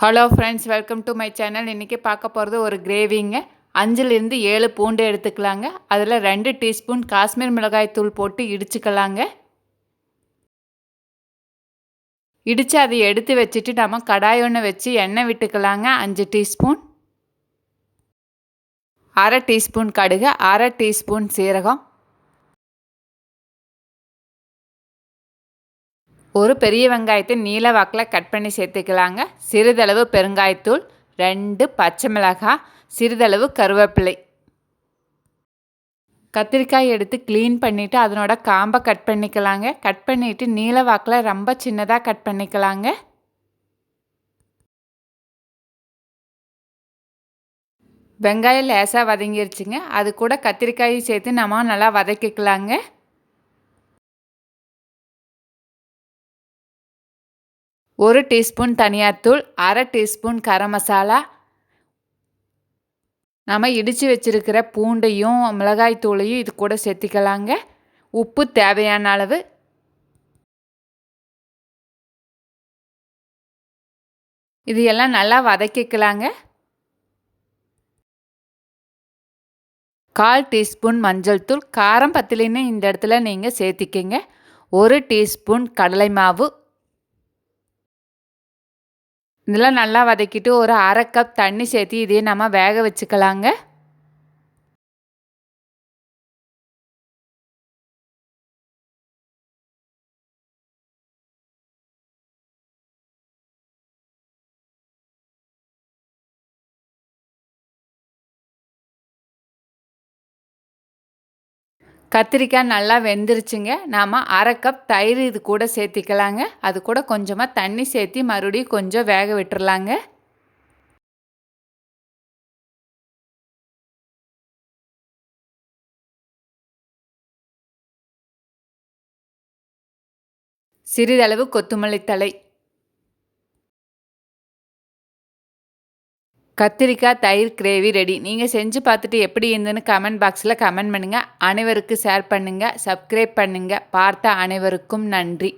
Hello friends welcome to my channel இன்றைக்கி பார்க்க போகிறது ஒரு கிரேவிங்க அஞ்சுலேருந்து ஏழு பூண்டு எடுத்துக்கலாங்க. அதில் ரெண்டு டீஸ்பூன் காஷ்மீர் மிளகாய் தூள் போட்டு இடிச்சுக்கலாங்க. இடித்து அதை எடுத்து வச்சுட்டு நம்ம கடாய் ஒன்று வச்சு எண்ணெய் விட்டுக்கலாங்க. அஞ்சு டீஸ்பூன் அரை டீஸ்பூன் கடுகு அரை டீஸ்பூன் சீரகம். ஒரு பெரிய வெங்காயத்தை நீல வாக்கில் கட் பண்ணி சேர்த்துக்கலாங்க. சிறிதளவு பெருங்காயத்தூள் ரெண்டு பச்சை மிளகாய் சிறிதளவு கருவேப்பிலை. கத்திரிக்காய் எடுத்து க்ளீன் பண்ணிவிட்டு அதனோட காம்பை கட் பண்ணிக்கலாங்க. கட் பண்ணிவிட்டு நீல வாக்கில் ரொம்ப சின்னதாக கட் பண்ணிக்கலாங்க. வெங்காயம் லேசாக வதங்கிருச்சுங்க. அது கூட கத்திரிக்காயும் சேர்த்து நம்ம நல்லா வதக்கிக்கலாங்க. ஒரு டீஸ்பூன் தனியாத்தூள் அரை டீஸ்பூன் கரம் மசாலா. நம்ம இடித்து வச்சுருக்கிற பூண்டையும் மிளகாய் தூளையும் இது கூட சேர்த்திக்கலாங்க. உப்பு தேவையான அளவு. இது எல்லாம் நல்லா வதக்கிக்கலாங்க. கால் டீஸ்பூன் மஞ்சள் தூள். காரம் பத்திலின்னு இந்த இடத்துல நீங்கள் சேர்த்திக்கங்க. ஒரு டீஸ்பூன் கடலை மாவு இதெல்லாம் நல்லா வதக்கிட்டு ஒரு அரை கப் தண்ணி சேர்த்து இதையே நம்ம வேக வச்சுக்கலாங்க. கத்திரிக்காய் நல்லா வெந்துருச்சுங்க. நாம் அரை கப் தயிர் இது கூட சேர்த்திக்கலாங்க. அது கூட கொஞ்சமாக தண்ணி சேர்த்தி மறுபடியும் கொஞ்சம் வேக விட்டுறலாங்க. சிறிதளவு கொத்தமல்லி தலை கத்திரிக்காய் தயிர் கிரேவி ரெடி நீங்கள் செஞ்சு பார்த்துட்டு எப்படி இருந்துன்னு கமெண்ட் பாக்ஸில் கமெண்ட் பண்ணுங்கள் அனைவருக்கு ஷேர் பண்ணுங்கள் சப்ஸ்கிரைப் பண்ணுங்கள் பார்த்த அனைவருக்கும் நன்றி.